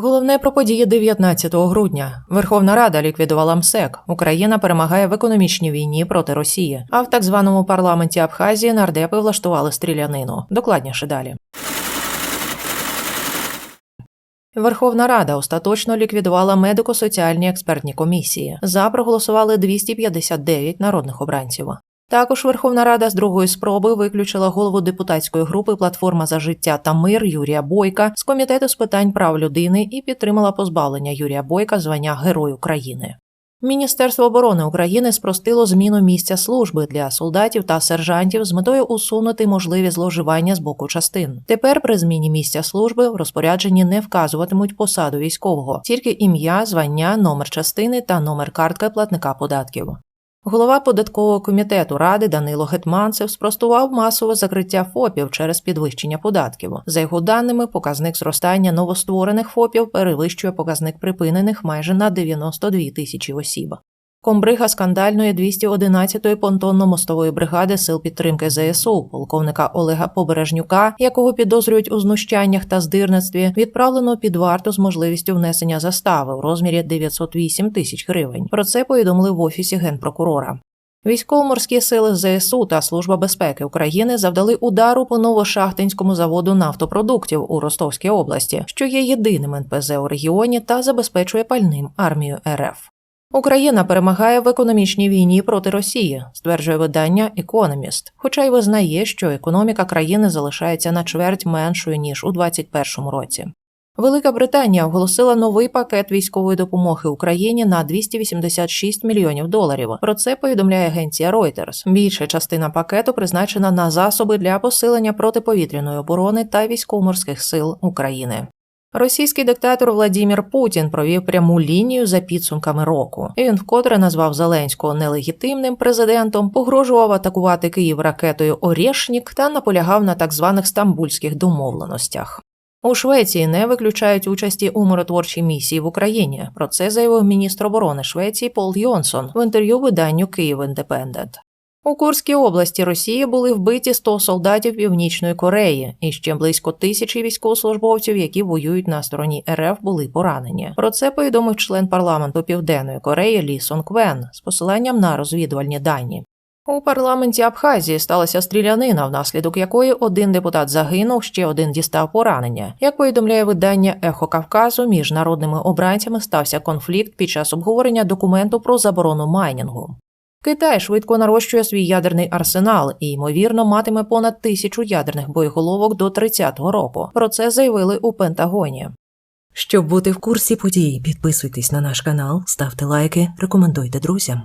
Головне про події 19 грудня. Верховна Рада ліквідувала МСЕК. Україна перемагає в економічній війні проти Росії. А в так званому парламенті Абхазії нардепи влаштували стрілянину. Докладніше далі. Верховна Рада остаточно ліквідувала медико-соціальні експертні комісії. За проголосували 259 народних обранців. Також Верховна Рада з другої спроби виключила голову депутатської групи Платформа за життя та мир Юрія Бойка з комітету з питань прав людини і підтримала позбавлення Юрія Бойка звання Герой України. Міністерство оборони України спростило зміну місця служби для солдатів та сержантів з метою усунути можливі зловживання з боку частин. Тепер при зміні місця служби в розпорядженні не вказуватимуть посаду військового, тільки ім'я, звання, номер частини та номер картки платника податків. Голова податкового комітету ради Данило Гетманцев спростував масове закриття ФОПів через підвищення податків. За його даними, показник зростання новостворених ФОПів перевищує показник припинених майже на 92 тисячі осіб. Комбрига скандальної 211-ї понтонно-мостової бригади сил підтримки ЗСУ, полковника Олега Побережнюка, якого підозрюють у знущаннях та здирництві, відправлено під варту з можливістю внесення застави у розмірі 908 тисяч гривень. Про це повідомили в офісі генпрокурора. Військово-морські сили ЗСУ та Служба безпеки України завдали удару по Новошахтинському заводу нафтопродуктів у Ростовській області, що є єдиним НПЗ у регіоні та забезпечує пальним армію РФ. Україна перемагає в економічній війні проти Росії, стверджує видання Economist, хоча й визнає, що економіка країни залишається на чверть меншою ніж у 2021 році. Велика Британія оголосила новий пакет військової допомоги Україні на 286 мільйонів доларів. Про це повідомляє агенція Reuters. Більша частина пакету призначена на засоби для посилення протиповітряної оборони та військово-морських сил України. Російський диктатор Владімір Путін провів пряму лінію за підсумками року. Він вкотре назвав Зеленського нелегітимним президентом, погрожував атакувати Київ ракетою Орєшнік та наполягав на так званих стамбульських домовленостях. У Швеції не виключають участі у миротворчій місії в Україні. Про це заявив міністр оборони Швеції Пол Йонсон в інтерв'ю виданню Київ Індепендент. У Курській області Росії були вбиті 100 солдатів Північної Кореї, і ще близько тисячі військовослужбовців, які воюють на стороні РФ, були поранені. Про це повідомив член парламенту Південної Кореї Лі Сон Квен з посиланням на розвідувальні дані. У парламенті Абхазії сталася стрілянина, внаслідок якої один депутат загинув, ще один дістав поранення. Як повідомляє видання Ехо Кавказу, між народними обранцями стався конфлікт під час обговорення документу про заборону майнінгу. Китай швидко нарощує свій ядерний арсенал і, ймовірно, матиме понад тисячу ядерних боєголовок до 30-го року. Про це заявили у Пентагоні. Щоб бути в курсі подій, підписуйтесь на наш канал, ставте лайки, рекомендуйте друзям.